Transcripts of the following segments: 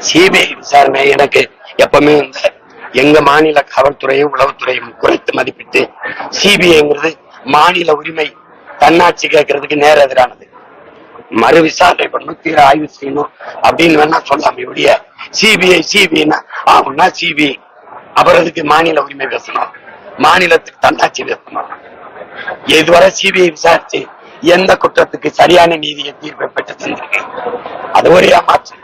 CBI விசாரணை எனக்கு எப்பவுமே இந்த எங்க மாநில காவல்துறையும் உளவுத்துறையும் குறைத்து மதிப்பிட்டு சிபிஐங்கிறது மாநில உரிமை தன்னாட்சி கேட்கறதுக்கு நேர எதிரானது. மறு விசாரணை பண்ணணும் தீர ஆய்வு செய்யணும் அப்படின்னு வேணா சொல்லாம இப்படிய சிபிஐ சிபிஐனா ஆகும்னா சிபிஐ. அப்புறம் மாநில உரிமை பேசணும்? மாநிலத்துக்கு தன்னாட்சி நிறுத்தணும் இதுவரை சிபிஐ விசாரிச்சு எந்த குற்றத்துக்கு சரியான நீதியை தீர்ப்பை பெற்று தந்திருக்கு அது ஒரு ஏமாற்று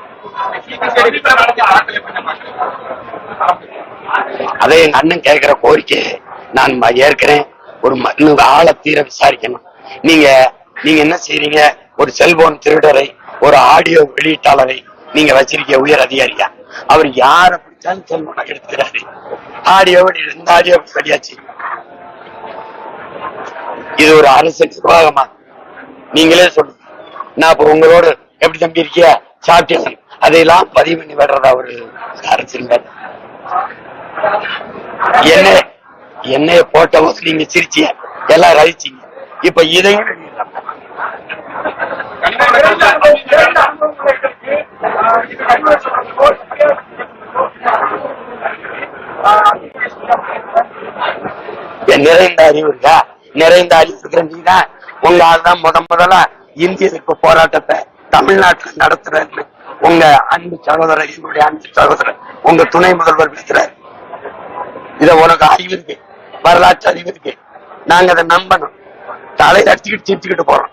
அதை எங்க அண்ணன் கேட்கிற கோரிக்கை நான் ஏற்கிறேன். ஒரு ம- தீர விசாரிக்கணும். நீங்க நீங்க என்ன செய்றீங்க? ஒரு செல்போன் திருடரை ஒரு ஆடியோ வெளியீட்டாளரை நீங்க வச்சிருக்க உயர் அதிகாரியா? அவர் யார பிடிச்சாலும் செல்போனை எடுத்துக்கிறாரு ஆடியோ வெளியிட ஆடியோ சரியாச்சு இது ஒரு அரசு நிர்வாகமா? நீங்களே சொல்லுங்க. நான் இப்ப உங்களோட எப்படி தம்பி இருக்கியா? சாப்பிட்டேன். அதையெல்லாம் பதிவு பண்ணி வர்றதா ஒரு அரசியல் என்ன என்னைய போட்ட போது நீங்க சிரிச்சிய எல்லாம் ரசிச்சீங்க. இப்ப இதையும் நிறைந்த அறிவு இருக்கா நிறைந்த அறிவு இருக்கிற நீதான் உங்க தான் முத முதல்ல இந்திய எதிர்ப்பு போராட்டத்தை தமிழ்நாட்டுல நடத்துறேன்னு உங்க அன்பு சகோதரர் என்னுடைய அன்பு சகோதரர் உங்க துணை முதல்வர் பேசுறாரு. இத உனக்கு அறிவு இருக்கு வரலாற்று அறிவு இருக்கு. நாங்க அதை நம்பணும். தலையில அடிச்சுக்கிட்டு சிரிச்சுக்கிட்டு போறோம்.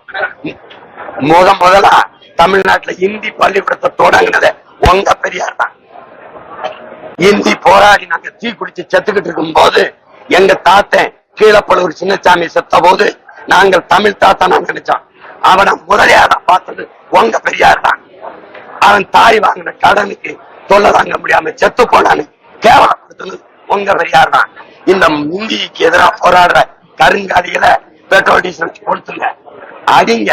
முத முதலா தமிழ்நாட்டுல இந்தி பள்ளிக்கூடத்தை தொடங்கினத உங்க பெரியார் தான். இந்தி போராடி நாங்க தீ குடிச்சு செத்துக்கிட்டு இருக்கும் போது எங்க தாத்தன் கீழப்பழுவூர் சின்னசாமி செத்த போது நாங்கள் தமிழ் தாத்தா நினைச்சோம். அவனை முதலியாரா பார்த்தது உங்க பெரியார் தான். அவன் தாய் வாங்கின கடனுக்கு தொல்லை தாங்க முடியாம செத்து போனான்னு கேவலப்படுத்தினது உங்க பெரியார் தான். இந்த இந்திக்கு எதிராக போராடுற கருங்காலிகளை பெட்ரோல் டீசல் வச்சு கொடுத்துங்க அடிங்க.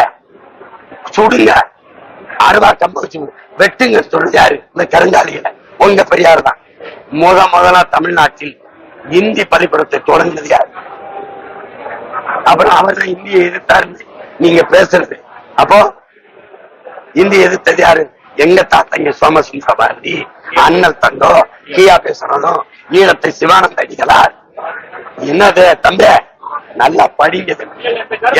சுடுங்க. அருவா கம்ப வச்சு வெட்டுங்க சொல்றது யாரு? இந்த கருங்காலிகளை. உங்க பெரியார் தான். முத முதலா தமிழ்நாட்டில் இந்தி பள்ளிக்கூடத்தை தொடங்கினது யாரு? அப்புறம் அவர் தான் இந்தியை எதிர்த்தாருன்னு நீங்க பேசுறது. அப்போ இந்திய எதிர்த்தது யாரு? எங்க தாத்தங்க சோமசுந்தர பாரதி அண்ணல் தங்கோ கியா பேசுறதும் ஈழத்தை சிவானந்த அடிகளார் என்னது தம்பி? நல்லா படிங்க.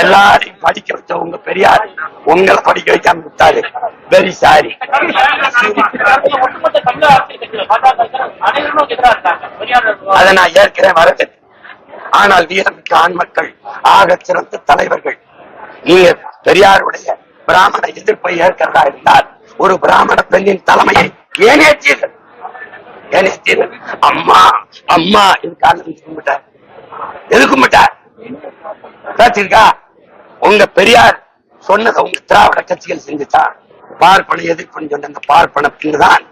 எல்லாரையும் படிக்க வச்ச உங்க பெரியார் உங்களை படிக்க வைக்காம விட்டாரு. வெரி சாரி அதை நான் ஏற்கிறேன் வரவேற்கிறேன். ஆனால் வீரமிக்க ஆண் மக்கள் ஆக சிறந்த தலைவர்கள் நீங்க பெரியாருடைய பிராமண எதிர்ப்பை ஏற்கிறதா இருந்தால் ஒரு பிராமண பெண்ணின் தலைமையை ஏனேற்றீர்கள் ஏனேற்றீர்கள் அம்மா அம்மா இது காரணம் கும்பிட்டார் எது கும்பிட்டார் பேசிருக்கா உங்க பெரியார் சொன்னதை உங்க திராவிட கட்சிகள் செஞ்சுச்சா? பார்ப்பன எதிர்ப்புன்னு சொன்ன அந்த பார்ப்பன பின்னுதான்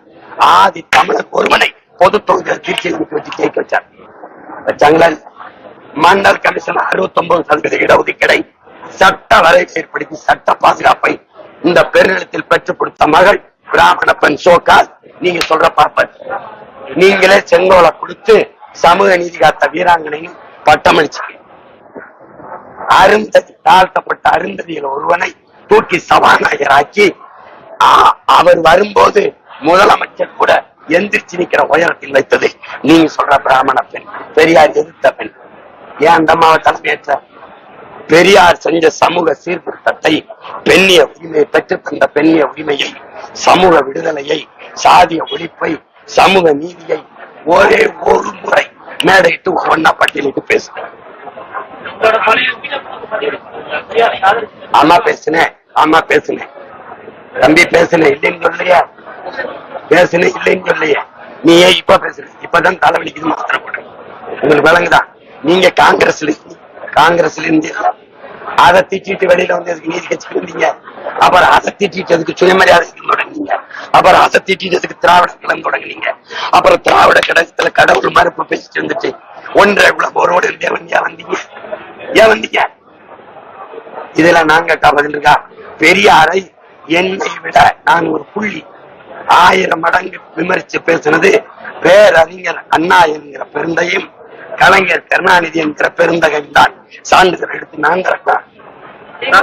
ஆதி தமிழர் ஒருவனை பொது தொகுதியில் திருச்சியில் வச்சு ஜெயிக்க வச்சார். வச்சாங்களா? மன்னர் கமிஷன் அறுபத்தி ஒன்பது சதவீத இடஒதுக்கீடை சட்ட வரை ஏற்படுத்தி சட்ட பாதுகாப்பை இந்த பெருநிலத்தில் பெற்றுக் கொடுத்த மகள் பிராமண பெண் சோகால் நீங்க சொல்ற பார்ப்பன். நீங்களே செங்கோலை கொடுத்து சமூக நீதி காத்த வீராங்கனையும் பட்டமளிச்சு அருந்ததி தாழ்த்தப்பட்ட அருந்ததியில் ஒருவனை தூக்கி சபாநாயகராக்கி அவர் வரும்போது முதலமைச்சர் கூட எந்திரிச்சு நிக்கிற உயரத்தில் வைத்தது. நீங்க சொல்ற பிராமண பெண் பெரியார் எதிர்த்த பெண். ஏன் அந்த அம்மாவை தலைமையேற்ற? பெரியார் செஞ்ச சமூக சீர்திருத்தத்தை பெண்ணிய உரிமையை பெற்று தந்த பெண்ணிய உரிமையை சமூக விடுதலையை சாதிய ஒழிப்பை சமூக நீதியை ஒரே ஒரு முறை மேடையிட்டு ஒன்னா பட்டியலிட்டு பேசுறேன். அம்மா பேசுனேன் அம்மா பேசுனேன் தம்பி பேசுனேன் இல்லைன்னு சொல்லையா? பேசுனேன் இல்லைன்னு சொல்லையா? நீ ஏன் இப்ப பேசல இப்பதான் தலைவலிக்குது மாத்திரம் போட்டு உங்களுக்கு விளங்குதான் நீங்க காங்கிரஸ்ல காங்கிரஸ்ல இருந்து அதை திட்டிட்டு வெளியில வந்து அதுக்கு நீதி கட்சிக்கு இருந்தீங்க அப்புறம் அதை திட்டிட்டு அதுக்கு சுயமரியாதை தொடங்கினீங்க? அப்புறம் அதை திட்டிட்டு அதுக்கு திராவிட கழகம் தொடங்கினீங்க? அப்புறம் திராவிட கழகத்துல கடவுள் மறுப்பு பேசிட்டு வந்துச்சு ஒன்றரை குலபோரோடு இருந்தே வந்து ஏன் வந்தீங்க? ஏன் வந்தீங்க? இதெல்லாம் நாங்க பதில் இருக்கா? பெரியாரை என்னை விட நான் ஒரு புள்ளி. ஆயிரம் மடங்கு விமர்சித்து பேசுனது பேரறிஞர் அண்ணா என்கிற பெருந்தையும் கலைஞர் கருணாநிதி என்கிற பெருந்தகையும் தான். சான்றிதழ் எடுத்து நான் திமுக